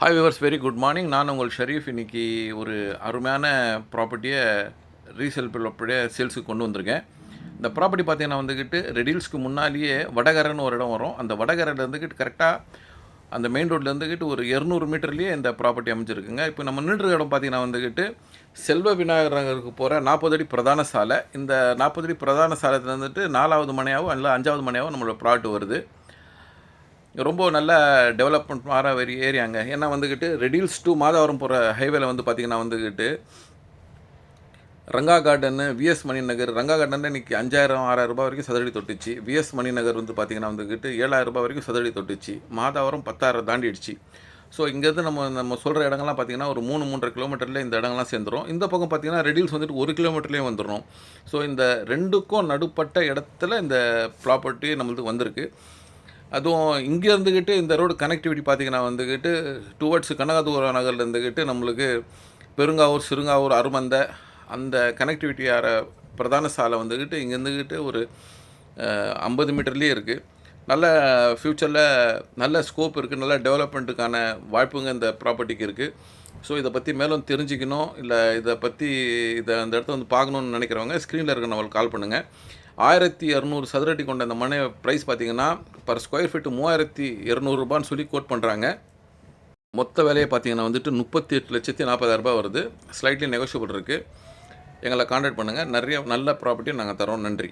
Hi viewers very good morning நான் உங்கள் ஷரீஃப். இன்னைக்கு ஒரு அருமையான ப்ராப்பர்ட்டியை ரீசேல் ப்ராப்பர்ட்டியை சேல்ஸுக்கு கொண்டு வந்திருக்கேன். இந்த ப்ராப்பர்ட்டி பார்த்தீங்கன்னா வந்துக்கிட்டு ரெடில்ஸ்க்கு முன்னாலேயே வடகரன்னு ஒரு இடம் வரும். அந்த வடகரிலேருந்துக்கிட்டு கரெக்டாக அந்த மெயின் ரோட்லேருந்துக்கிட்டு ஒரு இரநூறு மீட்டர்லேயே இந்த ப்ராப்பர்ட்டி அமைஞ்சிருக்குங்க. இப்போ நம்ம நின்று இடம் பார்த்தீங்கன்னா வந்துக்கிட்டு செல்வ விநாயகர் போகிற நாற்பது அடி பிரதான சாலை. இந்த நாற்பது அடி பிரதான சாலையில் இருந்துட்டு நாலாவது மனையாகவும் இல்லை அஞ்சாவது மனையாகவும் நம்மளோட ப்ராட் வருது. ரொம்ப நல்ல டெவலப்மெண்ட் மாற வெறி ஏரியாங்க. ஏன்னா வந்துக்கிட்டு ரெடியூல்ஸ் டூ மாதவரம் போகிற ஹைவேல வந்து பார்த்திங்கன்னா வந்துக்கிட்டு Ranga garden V S Mani Nagar Ranga garden இன்றைக்கி அஞ்சாயிரம் ஆறாயிரம் ரூபாய் வரைக்கும் சதுரடி தொட்டுச்சு. விஎஸ் மணி நகர் வந்து பார்த்திங்கன்னா வந்துக்கிட்டு ஏழாயிரம் ரூபாய் வரைக்கும் சதுரடி தொட்டுச்சு. மாதாவரம் பத்தாயிரம் தாண்டிடுச்சு. ஸோ இங்கேருந்து நம்ம நம்ம சொல்கிற இடங்கள்லாம் பார்த்திங்கன்னா ஒரு மூணு மூன்றரை கிலோமீட்டரில் இந்த இடங்கள்லாம் சேர்ந்துடும் இந்த பக்கம் பார்த்திங்கன்னா ரெடியூல்ஸ் வந்துட்டு ஒரு கிலோமீட்டர்லேயே வந்துடும் ஸோ இந்த ரெண்டுக்கும் நடுப்பட்ட இடத்துல இந்த ப்ராப்பர்ட்டி நம்மளுக்கு வந்திருக்கு. அதுவும் இங்கே இருந்துக்கிட்டு இந்த ரோடு கனெக்டிவிட்டி பார்த்தீங்கன்னா வந்துக்கிட்டு டுவர்ட்ஸ் கனகதூர நகரில் இருந்துக்கிட்டு நம்மளுக்கு பெருங்காவூர் சிறுங்காவூர் அருமந்த அந்த கனெக்டிவிட்டியார பிரதான சாலை வந்துக்கிட்டு இங்கே இருந்துக்கிட்டு ஒரு ஐம்பது மீட்டர்லேயே இருக்குது நல்ல ஃப்யூச்சரில் நல்ல ஸ்கோப் இருக்குது நல்ல டெவலப்மெண்ட்டுக்கான வாய்ப்புங்க இந்த ப்ராப்பர்ட்டிக்கு இருக்குது ஸோ இதை பற்றி மேலும் தெரிஞ்சுக்கணும். இல்லை இதை பற்றி இதை அந்த இடத்த வந்து பார்க்கணுன்னு நினைக்கிறவங்க ஸ்க்ரீனில் இருக்க நம்மளுக்கு கால் பண்ணுங்கள் ஆயிரத்தி இரநூறு சதுரடி கொண்ட அந்த மனை ப்ரைஸ் பார்த்தீங்கன்னா பர் ஸ்கொயர் ஃபீட்டு மூவாயிரத்தி இரநூறுபான்னு சொல்லி கோட் பண்ணுறாங்க மொத்த விலையை பார்த்தீங்கன்னா வந்துட்டு முப்பத்தி எட்டு லட்சத்தி நாற்பதாயிரரூபா வருது. ஸ்லைட்லி நெகோஷியபிள் இருக்குது எங்களை காண்டாக்ட் பண்ணுங்கள் நிறைய நல்ல ப்ராப்பர்ட்டி நாங்கள் தரோம். நன்றி.